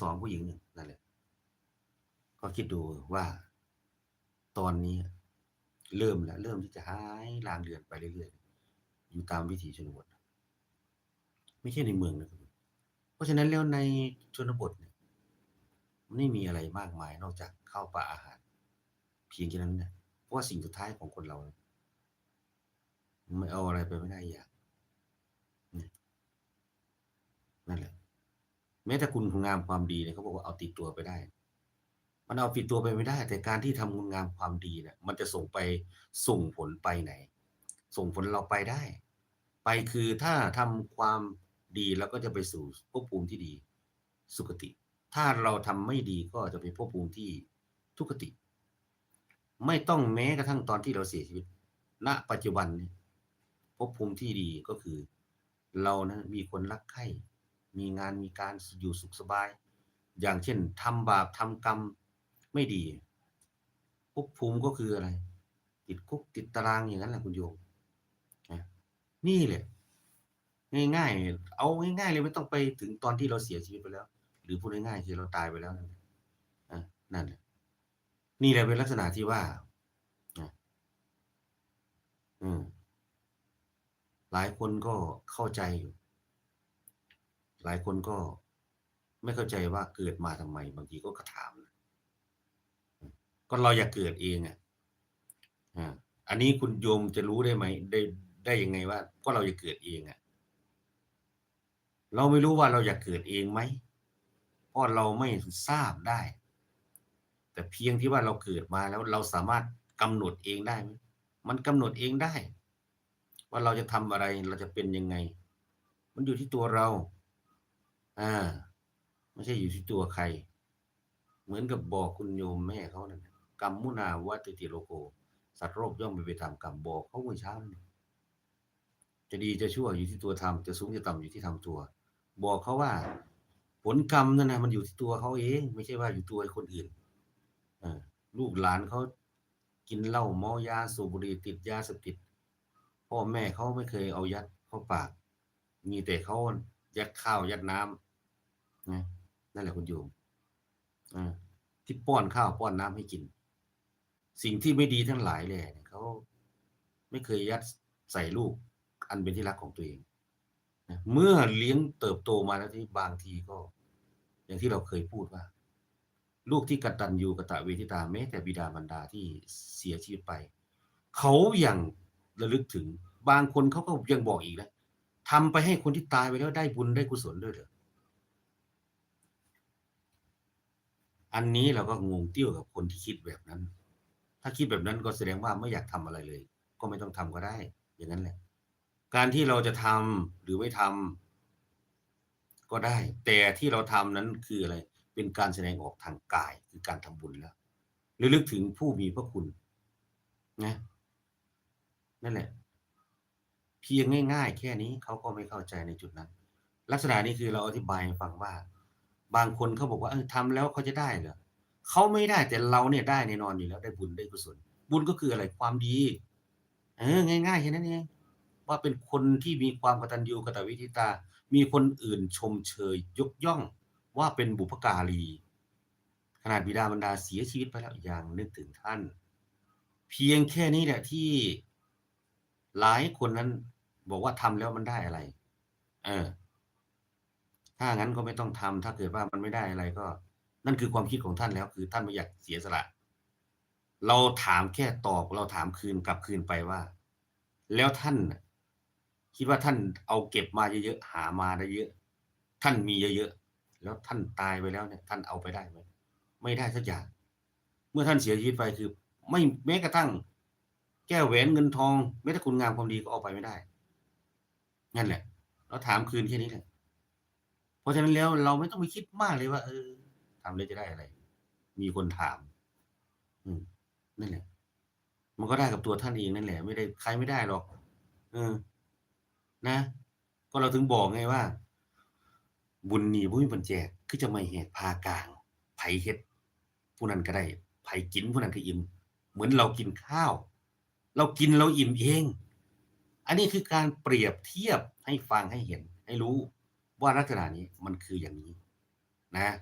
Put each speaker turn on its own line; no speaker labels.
สองผู้หญิงหนึ่งนั่นแหละ ก็คิดดูว่า ตอนนี้ เริ่มแล้ว เริ่มที่จะหายลางเดือนไปเรื่อยๆ อยู่ตามวิถีชนบท ไม่ใช่ในเมืองนะครับเพราะฉะนั้นแล้วในชนบทเนี่ยมันไม่มีอะไรมากมายนอกจากข้าวปลาอาหาร เพียงแค่นั้นเนี่ยเพราะว่าสิ่งสุดท้ายของคนเรา ไม่เอาอะไรไปไม่ได้อย่าง นั่นแหละ แม้แต่คุณงามความดีเนี่ยเขาบอกว่าเอาติดตัวไปได้ มันเอาติดตัวไปไม่ได้ แต่การที่ทำคุณงามความดีเนี่ยมันจะส่งไปส่งผลไปไหน ส่งผลเราไปได้ ไปคือถ้าทำความดีแล้วก็จะไปสู่ภพภูมิที่ดี สุคติ ถ้าเราทำไม่ดีก็จะไปภพภูมิที่ทุกติ ไม่ต้องแม้กระทั่งตอนที่เราเสียชีวิต ณ ปัจจุบันนี้ภพภูมิที่ดีก็คือ เรานะมีคนรักใคร่ มีงานมีการอยู่สุขสบาย อย่างเช่นทำบาปทำกรรมไม่ดีภพภูมิก็คืออะไร ติดคุกติดตารางอย่างนั้นแหละคุณโยมนี่แหละง่ายๆ เอาง่ายๆเลยไม่ต้องไปถึงตอนที่เราเสียชีวิตไปแล้ว หรือพูดง่ายๆคือเราตายไปแล้วนั่นแหละนั่นแหละนี่แหละเป็นลักษณะที่ว่าอืมหลายคนก็เข้าใจอยู่ หลายคนก็ไม่เข้าใจว่าเกิดมาทำไม บางทีก็กระถามนะก็เราอยากเกิดเองอะอ่าอันนี้คุณโยมจะรู้ได้ไหมได้ได้ยังไงว่า ก็เราอยากเกิดเองอะ เราไม่รู้ว่าเราอยากเกิดเองไหมเพราะเราไม่ทราบได้ แต่เพียงที่ว่าเราเกิดมาแล้วเราสามารถกำหนดเองได้ไหมมันกำหนดเองได้ ว่าเราจะทำอะไรเราจะเป็นยังไง มันอยู่ที่ตัวเรา อ่า ไม่ใช่อยู่ที่ตัวใคร เหมือนกับบอกคุณโยมแม่เขานั่นน่ะกรรมมุนาวัตติโลโก สัตว์โรคย่อมไปไปตามกรรมบอกเขาเมื่อเช้านี่จะดีจะชั่วอยู่ที่ตัวทำจะสูงจะต่ำอยู่ที่ทำตัว บอกเขาว่า ผลกรรมนั่นนะมันอยู่ที่ตัวเขาเอง ไม่ใช่ว่าอยู่ตัวคนอื่นอลูกหลานเขากินเหล้าเมายาสูบบุหรี่ติดยาเสพติดพ่อแม่เขาไม่เคยเอายัดเข้าปาก มีแต่เขายัดข้าวยัดน้ำ นะนั่นแหละคุณโยมที่ป้อนข้าวป้อนน้ำให้กิน สิ่งที่ไม่ดีทั้งหลายเลยเขาไม่เคยยัดใส่ลูก อันเป็นที่รักของตัวเองนะเมื่อเลี้ยงเติบโตมาแล้วที่บางทีก็ อย่างที่เราเคยพูดว่า ลูกที่กตัญญูกตเวทิตาแม้แต่บิดามารดาที่เสียชีวิตไป เขาอยังระลึกถึง บางคนเขาก็ยังบอกอีกนะทำไปให้คนที่ตายไปแล้วได้บุญได้กุศลด้วยเหรอ อันนี้เราก็งงเตี้ยวกับคนที่คิดแบบนั้น ถ้าคิดแบบนั้นก็แสดงว่าไม่อยากทำอะไรเลย ก็ไม่ต้องทำก็ได้ อย่างนั้นแหละ การที่เราจะทำหรือไม่ทำก็ได้ แต่ที่เราทำนั้นคืออะไร เป็นการแสดงออกทางกายคือการทำบุญแล้วระลึกถึงผู้มีพระคุณนะนั่นแหละ เพียงง่าย ๆ แค่นี้เขาก็ไม่เข้าใจในจุดนั้น ลักษณะนี้คือเราอธิบายฟังว่า บางคนเขาบอกว่าเออทำแล้วเขาจะได้เหรอเขาไม่ได้แต่เราเนี่ยได้แน่นอนอยู่แล้วได้บุญได้กุศลบุญก็คืออะไรความดี เออ ง่ายๆแค่นั้นเองว่าเป็นคนที่มีความกตัญญูกตเวทิตา มีคนอื่นชมเชยยกย่อง ว่าเป็นบุพการี ขนาดบิดามารดาเสียชีวิตไปแล้วอยังนึกถึงท่าน เพียงแค่นี้แหละที่หลายคนนั้นบอกว่าทำแล้วมันได้อะไร เออ ถ้างั้นก็ไม่ต้องทำถ้าเกิดว่ามันไม่ได้อะไรก็ นั่นคือความคิดของท่านแล้ว คือท่านไม่อยากเสียสละ เราถามแค่ตอบเราถามคืนกลับคืนไปว่า แล้วท่านคิดว่าท่านเอาเก็บมาเยอะๆหามาได้เยอะ ท่านมีเยอะๆแล้วท่านตายไปแล้วเนี่ย ท่านเอาไปได้ไหมไม่ได้สักอย่าง เมื่อท่านเสียชีวิตไปคือ ไม่แม้กระทั่ง แก้วแหวนเงินทองแม้แต่คุณงามความดีก็เอาไปไม่ได้นั่นแหละ เราถามคืนแค่นี้แหละ ราะฉะนั้นแล้วเราไม่ต้องไปคิดมากเลยว่า เออทำแล้วจะได้อะไร มีคนถาม อืมนั่นแหละ มันก็ได้กับตัวท่านเองนั่นแหละ ไม่ได้ใครไม่ได้หรอก เออ นะ ก็เราถึงบอกไงว่า บุญนี่บุญบันแจกคือจะไม่เหตุพากลาง ไผเฮ็ด ผู้นั้นก็ได้ ไผกินผู้นั้นก็อิ่ม เหมือนเรากินข้าว เรากินเราอิ่มเอง อันนี้คือการเปรียบเทียบให้ฟังให้เห็น ให้รู้ ว่าลักษณะนี้มันคืออย่างนี้นะ